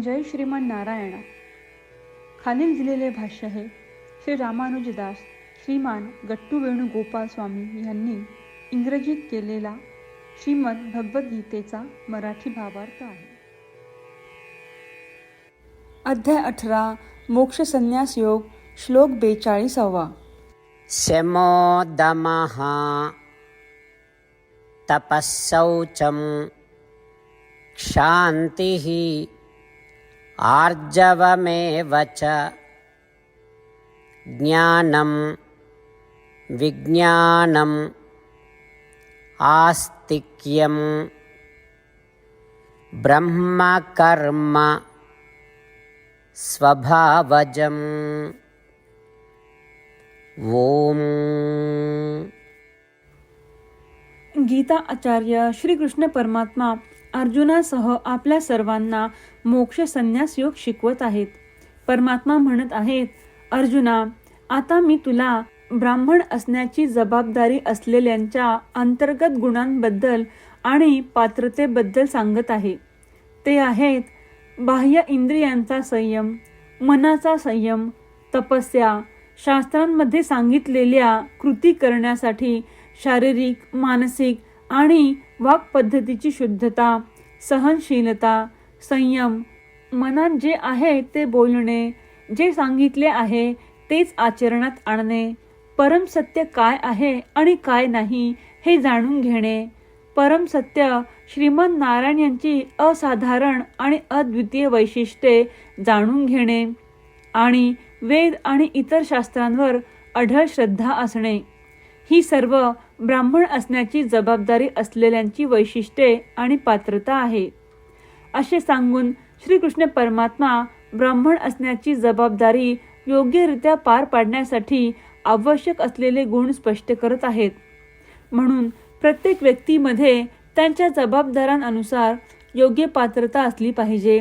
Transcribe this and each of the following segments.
जय श्रीमान नारायणा. खालील दिलेले भाष्य हे श्री रामानुजदास श्रीमान गट्टू वेणुगोपाल स्वामी यांनी इंग्रजीत केलेला श्रीमद भगवद्गीतेचा मराठी भावार्थ आहे. अध्याय अठरा मोक्ष संन्यास योग श्लोक बेचाळीसावा. शमोदमः तपःशौचं क्षान्तिः आर्जवमेव च ज्ञानं विज्ञानम् आस्तिक्यं ब्रह्मकर्म स्वभावजम्। ॐ गीता आचार्य श्रीकृष्ण परमात्मा अर्जुनासह आपल्या सर्वांना मोक्ष संन्यास योग शिकवत आहेत. परमात्मा म्हणत आहेत अर्जुना आता मी तुला ब्राह्मण असण्याची जबाबदारी असलेल्यांच्या अंतर्गत गुणांबद्दल आणि पात्रतेबद्दल सांगत आहे. ते आहेत बाह्य इंद्रियांचा संयम मनाचा संयम तपस्या शास्त्रांमध्ये सांगितलेल्या कृती करण्यासाठी शारीरिक मानसिक आणि वाकपद्धतीची शुद्धता सहनशीलता संयम मनात जे आहे ते बोलणे जे सांगितले आहे तेच आचरणात आणणे परम सत्य काय आहे आणि काय नाही हे जाणून घेणे. परम सत्य श्रीमंत नारायण यांची असाधारण आणि अद्वितीय वैशिष्ट्ये जाणून घेणे आणि वेद आणि इतर शास्त्रांवर अढळ श्रद्धा असणे. ही सर्व ब्राह्मण असण्याची जबाबदारी असलेल्यांची वैशिष्ट्ये आणि पात्रता आहे. असे सांगून श्रीकृष्ण परमात्मा ब्राह्मण असण्याची जबाबदारी योग्यरित्या पार पाडण्यासाठी आवश्यक असलेले गुण स्पष्ट करत आहेत. म्हणून प्रत्येक व्यक्तीमध्ये त्यांच्या जबाबदारांनुसार योग्य पात्रता असली पाहिजे.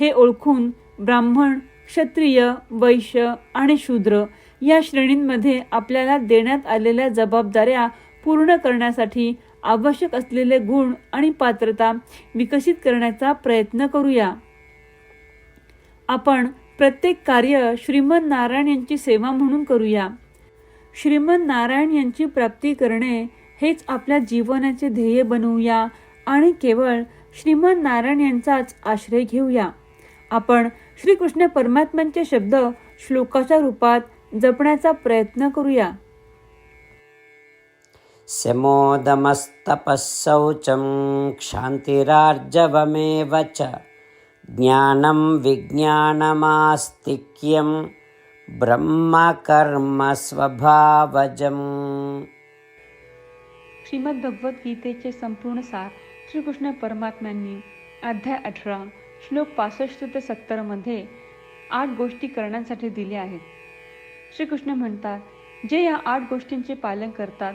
हे ओळखून ब्राह्मण क्षत्रिय वैश्य आणि शूद्र या श्रेणींमध्ये आपल्याला देण्यात आलेल्या जबाबदाऱ्या पूर्ण करण्यासाठी आवश्यक असलेले गुण आणि पात्रता विकसित करण्याचा प्रयत्न करूया. आपण प्रत्येक कार्य श्रीमद नारायण यांची सेवा म्हणून करूया. श्रीमद नारायण यांची प्राप्ती करणे हेच आपल्या जीवनाचे ध्येय बनवूया आणि केवळ श्रीमद नारायण यांचाच आश्रय घेऊया. आपण श्रीकृष्ण परमात्म्यांचे शब्द श्लोकाच्या रूपात जपण्याचा प्रयत्न करूया. शमोदमस्तपःशौचं क्षान्तिरार्जवमेव च ज्ञानं विज्ञानमास्तिक्यं ब्रह्मकर्मस्वभावजम्। श्रीमद्भगवद्गीतेचे संपूर्ण सार श्रीकृष्ण परमात्म्यांनी अध्याय अठरा श्लोक पासष्ट ते सत्तरमध्ये आठ गोष्टी करण्यासाठी दिल्या आहेत. श्रीकृष्ण म्हणतात जे या आठ गोष्टींचे पालन करतात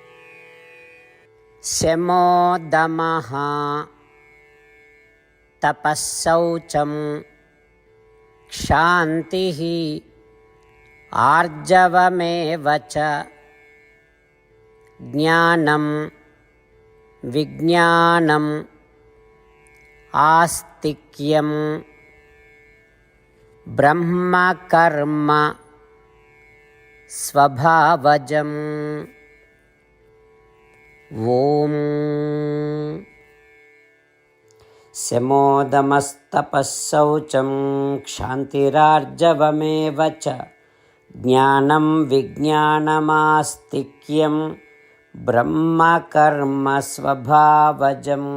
शमोदमः तपःशौचं क्षान्तिः आर्जवमेव च ज्ञानं विज्ञानम् आस्तिक्यं ब्रह्मकर्म स्वभावजम् ॐ शमोदमस्तपःशौचं क्षान्तिरार्जवमेव च ज्ञानं विज्ञानमास्तिक्यं ब्रह्मकर्मस्वभावजम्